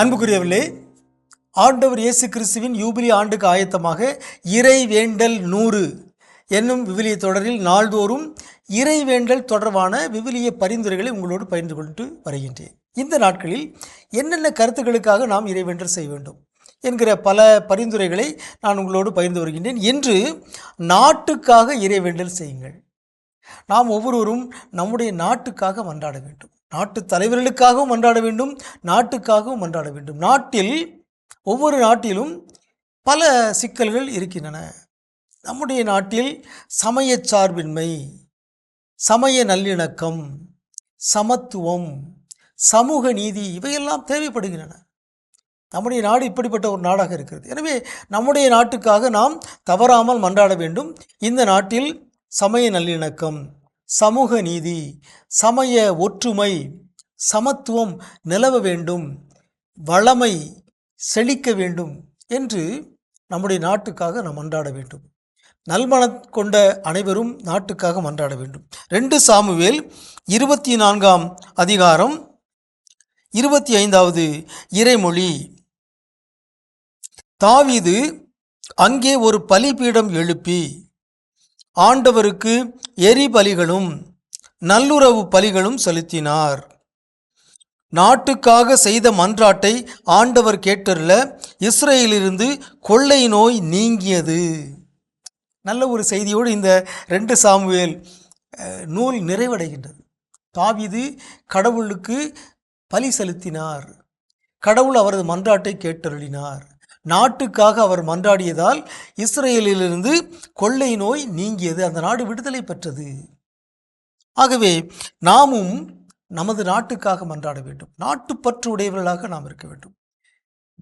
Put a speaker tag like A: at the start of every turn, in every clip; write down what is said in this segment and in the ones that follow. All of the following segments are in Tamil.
A: அன்புக்குரியவர்களே ஆண்டவர் இயேசு கிறிஸ்துவின் யூபிலி ஆண்டுக்கு ஆயத்தமாக இறை வேண்டல் நூறு என்னும் விவிலிய தொடரில் நாள்தோறும் இறை வேண்டல் தொடர்பான விவிலிய பரிந்துரைகளை உங்களோடு பகிர்ந்து கொண்டு வருகின்றேன். இந்த நாட்களில் என்னென்ன கருத்துக்களுக்காக நாம் இறைவேண்டல் செய்ய வேண்டும் என்கிற பல பரிந்துரைகளை நான் உங்களோடு பகிர்ந்து வருகின்றேன். என்று நாட்டுக்காக இறைவேண்டல் செய்யுங்கள். நாம் ஒவ்வொருவரும் நம்முடைய நாட்டுக்காக மன்றாட வேண்டும். நாட்டு தலைவர்களுக்காகவும் மன்றாட வேண்டும் நாட்டுக்காகவும் மன்றாட வேண்டும். நாட்டில் ஒவ்வொரு நாட்டிலும் பல சிக்கல்கள் இருக்கின்றன. நம்முடைய நாட்டில் சமய சார்பின்மை சமய நல்லிணக்கம் சமத்துவம் சமூக நீதி இவையெல்லாம் தேவைப்படுகின்றன. நம்முடைய நாடு இப்படிப்பட்ட ஒரு நாடாக இருக்கிறது. எனவே நம்முடைய நாட்டுக்காக நாம் தவறாமல் மன்றாட வேண்டும். இந்த நாட்டில் சமய நல்லிணக்கம் சமூக நீதி சமய ஒற்றுமை சமத்துவம் நிலவ வேண்டும் வளமை செழிக்க வேண்டும் என்று நம்முடைய நாட்டுக்காக நாம் மன்றாட வேண்டும். நல்மனம் கொண்ட அனைவரும் நாட்டுக்காக மன்றாட வேண்டும். ரெண்டு சாமுவேல் இருபத்தி நான்காம் அதிகாரம் இருபத்தி ஐந்தாவது இறைமொழி. தாவிது அங்கே ஒரு பலிபீடம் எழுப்பி ஆண்டவருக்கு எரி பலிகளும் நல்லுறவு பலிகளும் செலுத்தினார். நாட்டுக்காக செய்த மன்றாட்டை ஆண்டவர் கேட்டருள இஸ்ரேலிலிருந்து கொள்ளை நோய் நீங்கியது. நல்ல ஒரு செய்தியோடு இந்த ரெண்டு சாமுவேல் நூல் நிறைவடைகின்றது. தாவிது கடவுளுக்கு பலி செலுத்தினார். கடவுள் அவரது மன்றாட்டை கேட்டருளினார். நாட்டுக்காக அவர் மன்றாடியதால் இஸ்ரேலிலிருந்து கொள்ளை நோய் நீங்கியது. அந்த நாடு விடுதலை பெற்றது. ஆகவே நாமும் நமது நாட்டுக்காக மன்றாட வேண்டும். நாட்டுப்பற்று உடையவர்களாக நாம் இருக்க வேண்டும்.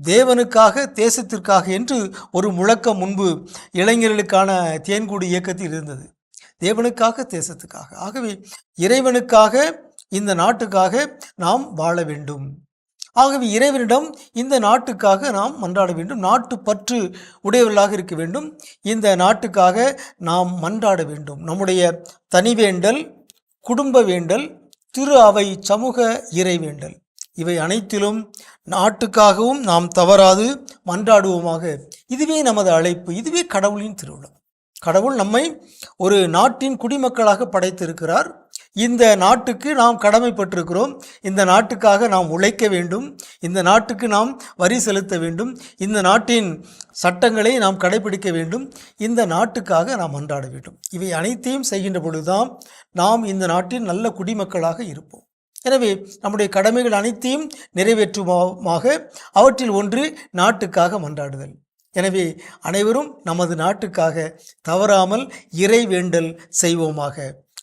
A: தேவனுக்காக தேசத்திற்காக என்று ஒரு முழக்கம் முன்பு இளைஞர்களுக்கான தேன்கூடு இயக்கத்தில் இருந்தது. தேவனுக்காக தேசத்துக்காக. ஆகவே இறைவனுக்காக இந்த நாட்டுக்காக நாம் வாழ வேண்டும். ஆகவே இறைவனிடம் இந்த நாட்டுக்காக நாம் மன்றாட வேண்டும். நாட்டு பற்று உடையவர்களாக இருக்க வேண்டும். இந்த நாட்டுக்காக நாம் மன்றாட வேண்டும். நம்முடைய தனிவேண்டல் குடும்ப வேண்டல் திரு அவை சமூக இறைவேண்டல் இவை அனைத்திலும் நாட்டுக்காகவும் நாம் தவறாது மன்றாடுவோமாக. இதுவே நமது அழைப்பு. இதுவே கடவுளின் திருவிழா கடவுள் நம்மை ஒரு நாட்டின் குடிமக்களாக படைத்திருக்கிறார். இந்த நாட்டுக்கு நாம் கடமைப்பட்டிருக்கிறோம். இந்த நாட்டுக்காக நாம் உழைக்க வேண்டும். இந்த நாட்டுக்கு நாம் வரி செலுத்த வேண்டும். இந்த நாட்டின் சட்டங்களை நாம் கடைபிடிக்க வேண்டும். இந்த நாட்டுக்காக நாம் அன்றாட வேண்டும். இவை அனைத்தையும் செய்கின்ற பொழுதுதான் நாம் இந்த நாட்டின் நல்ல குடிமக்களாக இருப்போம். எனவே நம்முடைய கடமைகள் அனைத்தையும் நிறைவேற்றுமாக அவற்றில் ஒன்று நாட்டுக்காக மன்றாடுதல். எனவே அனைவரும் நமது நாட்டுக்காக தவறாமல் இறை வேண்டல் செய்வோமாக.